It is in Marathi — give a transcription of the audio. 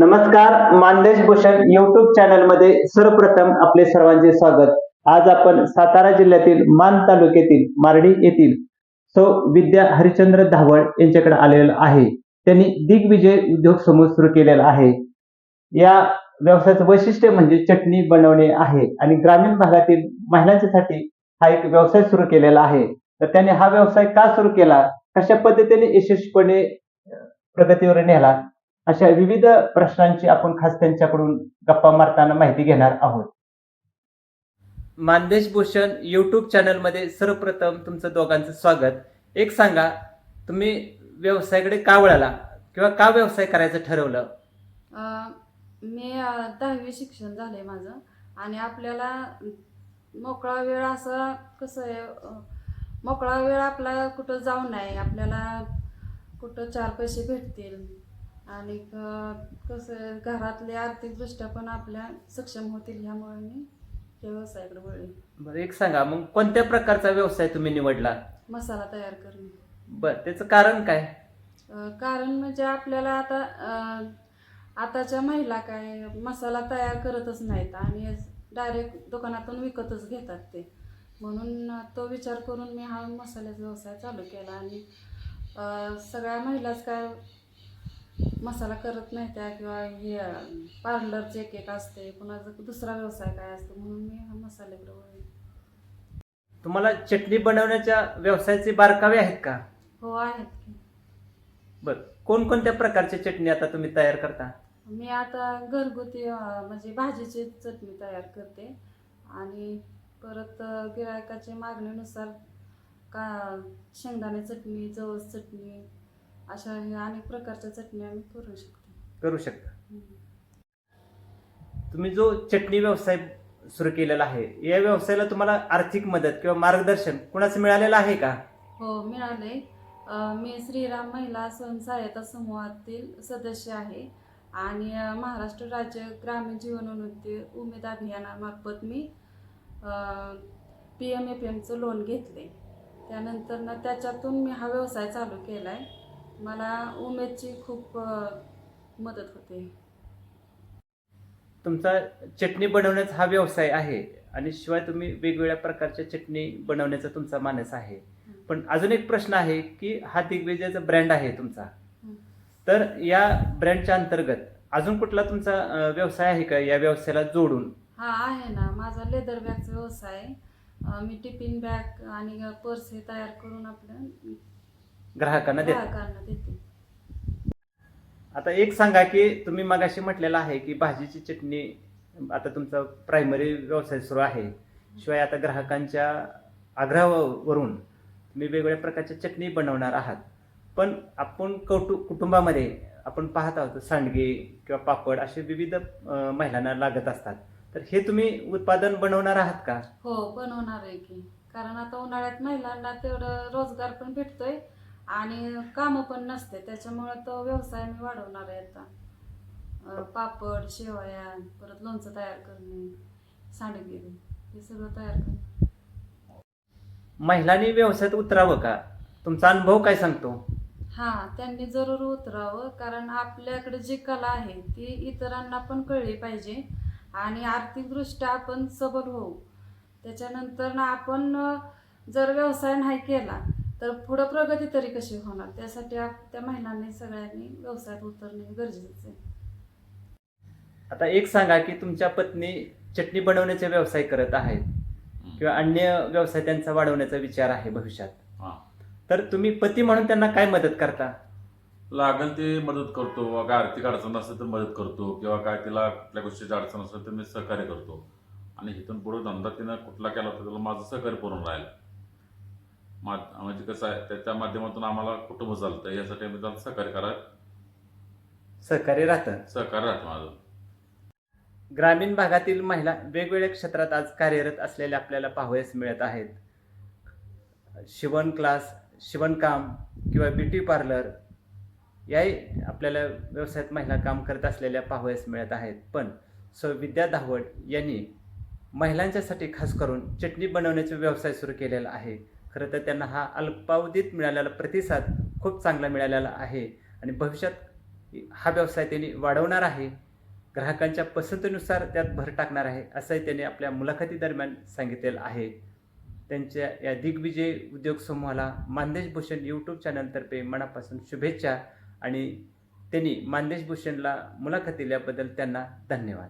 नमस्कार मानदेश भूषण युट्यूब चॅनलमध्ये सर्वप्रथम आपले सर्वांचे स्वागत. आज आपण सातारा जिल्ह्यातील मान तालुक्यातील मारडी येथील सौ विद्या हरिचंद्र धावळ यांच्याकडे आलेलो आहे. त्यांनी दिग्विजय उद्योग समूह सुरू केलेला आहे. या व्यवसायाचं वैशिष्ट्य म्हणजे चटणी बनवणे आहे आणि ग्रामीण भागातील महिलांच्यासाठी हा एक व्यवसाय सुरू केलेला आहे. तर त्यांनी हा व्यवसाय का सुरू केला? कशा पद्धतीने यशस्वीपणे प्रगतीवर नेला? अशा विविध प्रश्नांची आपण खास त्यांच्याकडून गप्पा मारताना माहिती घेणार आहोत. मानदेश भूषण युट्यूब चॅनलमध्ये सर्वप्रथम तुमचं दोघांचं स्वागत. एक सांगा तुम्ही व्यवसायाकडे का वळाला किंवा का व्यवसाय करायचं ठरवलं? मी दहावी शिक्षण झालंय माझं आणि आपल्याला मोकळा वेळ असा कसं आहे मोकळा वेळ आपला कुठं जाऊ नाही आपल्याला कुठं चार पैसे भेटतील. आणि कसं घरातले आर्थिकदृष्ट्या पण आपल्या सक्षम होतील ह्यामुळे मी या व्यवसायाकडे वळले. बरं एक सांगा मग कोणत्या प्रकारचा व्यवसाय तुम्ही निवडला? मसाला तयार करणे. बरं त्याचं कारण काय? अ, कारण म्हणजे आपल्याला आता अ, आताच्या महिला काय मसाला तयार करतच नाहीत आणि डायरेक्ट दुकानातून विकतच घेतात ते. म्हणून तो विचार करून मी हा मसाल्याचा व्यवसाय चालू केला आणि अ, सगळ्या महिलाच काय मसाला करत नाही त्या किंवा हे पार्लरचे एक एक असते कुणाचा दुसरा व्यवसाय काय असतो म्हणून मी हा मसाल्याकडे तुम्हाला चटणी बनवण्याच्या व्यवसायाचे बारकावे आहेत का? हो आहेत की. बरं कोणकोणत्या प्रकारची चटणी आता तुम्ही तयार करता? मी आता घरगुती म्हणजे भाजीची चटणी तयार करते. आणि परत गिरायकाच्या मागणीनुसार का शेंगदाणे चटणी जवस चटणी अशा हे अनेक प्रकारच्या चटण्या मी करू शकते. करू शकता. तुम्ही जो चटणी व्यवसाय सुरू केलेला आहे या व्यवसायाला तुम्हाला आर्थिक मदत किंवा मार्गदर्शन कुणाचं मिळालेलं आहे का? हो मिळाले अं, मी श्रीराम महिला स्वयंसहायता समूहातील सदस्य आहे आणि अं, महाराष्ट्र राज्य ग्रामीण जीवनोन्नती उमेद अभियानामार्फत मी पी एम एफ एमचं लोन घेतले त्यानंतर ना त्याच्यातून मी हा व्यवसाय चालू केला आहे मला उमेदची खूप मदत होते. तुमचा चटणी बनवण्याचा हा व्यवसाय आहे आणि शिवाय तुम्ही वेगवेगळ्या प्रकारच्या चटणी बनवण्याचा तुमचा मानस आहे. पण अजून एक प्रश्न आहे की हा दिग्विजयचा ब्रँड आहे तुमचा. तर या ब्रँडच्या अंतर्गत अजून कुठला तुमचा व्यवसाय आहे का या व्यवसायाला जोडून? हा आहे ना. माझा लेदर बॅगचा व्यवसाय मी टिफिन बॅग आणि पर्स हे तयार करून आपल्या ग्राहकांना देता. ग्राहकांना देते. आता एक सांगा की तुम्ही मगाशी म्हटलेलं आहे की भाजीची चटणी आता तुमचा प्रायमरी व्यवसाय सुरू आहे. शिवाय आता ग्राहकांच्या आग्रहावरून तुम्ही वेगवेगळ्या प्रकारच्या चटणी बनवणार आहात. पण आपण कौटु कुटुंबामध्ये आपण पाहत आहोत सांडगे किंवा पापड असे विविध अं, महिलांना लागत असतात. तर हे तुम्ही उत्पादन बनवणार आहात का? हो बनवणार आहे की. कारण आता उन्हाळ्यात महिलांना तेवढं रोजगार पण भेटतोय. आणि कामं पण नसते त्याच्यामुळे तो व्यवसाय मी वाढवणार आहे आता. पापड शेवया परत लोणचं तयार करणे सांडगे हे सगळं तयार करणे महिलांनी व्यवसायात उतरावं का? तुमचा अनुभव काय सांगतो? हा त्यांनी जरूर उतरावं कारण आपल्याकडे जी कला आहे ती इतरांना पण कळली पाहिजे आणि आर्थिकदृष्ट्या आपण सबल होऊ. त्याच्यानंतर ना आपण जर व्यवसाय नाही केला तर पुढं प्रगती तरी कशी होणार? त्यासाठी त्या महिलांनी सगळ्यांनी व्यवसायात उतरणे गरजेचं आहे. आता एक सांगा की तुमच्या पत्नी चटणी बनवण्याचा व्यवसाय करत आहेत किंवा अन्य व्यवसाय त्यांचा वाढवण्याचा विचार आहे भविष्यात. हा. तर तुम्ही पती म्हणून त्यांना काय मदत करता? लागेल ते मदत करतो. काय आर्थिक अडचण असेल तर मदत करतो किंवा काय तिला कुठल्या गोष्टीची अडचण असेल तर मी सहकार्य करतो. आणि इथून पुढे धंदा तिनं कुठला केला तर त्याला माझं सहकार्य करून राहील. मा म्हणजे कसं आहे त्याच्या माध्यमातून आम्हाला कुटुंब चालतं. यासाठी आम्ही त्याला सहकार्य करा. सहकार्य राहतं. सहकार्य राहतं माझं. ग्रामीण भागातील महिला वेगवेगळ्या क्षेत्रात आज कार्यरत असलेल्या आपल्याला पाहावयास मिळत आहेत. शिवण क्लास शिवणकाम किंवा ब्युटी पार्लर याही आपल्याला व्यवसायात महिला काम करत असलेल्या पाहावयास मिळत आहेत. पण सौ विद्या धावड यांनी महिलांच्यासाठी खास करून चटणी बनवण्याचा व्यवसाय सुरू केलेला आहे. खरं तर त्यांना हा अल्पावधीत मिळालेला प्रतिसाद खूप चांगला मिळालेला आहे. आणि भविष्यात हा व्यवसाय त्यांनी वाढवणार आहे. ग्राहकांच्या पसंतीनुसार त्यात भर टाकणार आहे असंही त्यांनी आपल्या मुलाखतीदरम्यान सांगितलेलं आहे. त्यांच्या या दिग्विजय उद्योग समूहाला मानदेश भूषण यूट्यूब चॅनलतर्फे मनापासून शुभेच्छा आणि त्यांनी मानदेश भूषणला मुलाखत दिल्याबद्दल त्यांना धन्यवाद.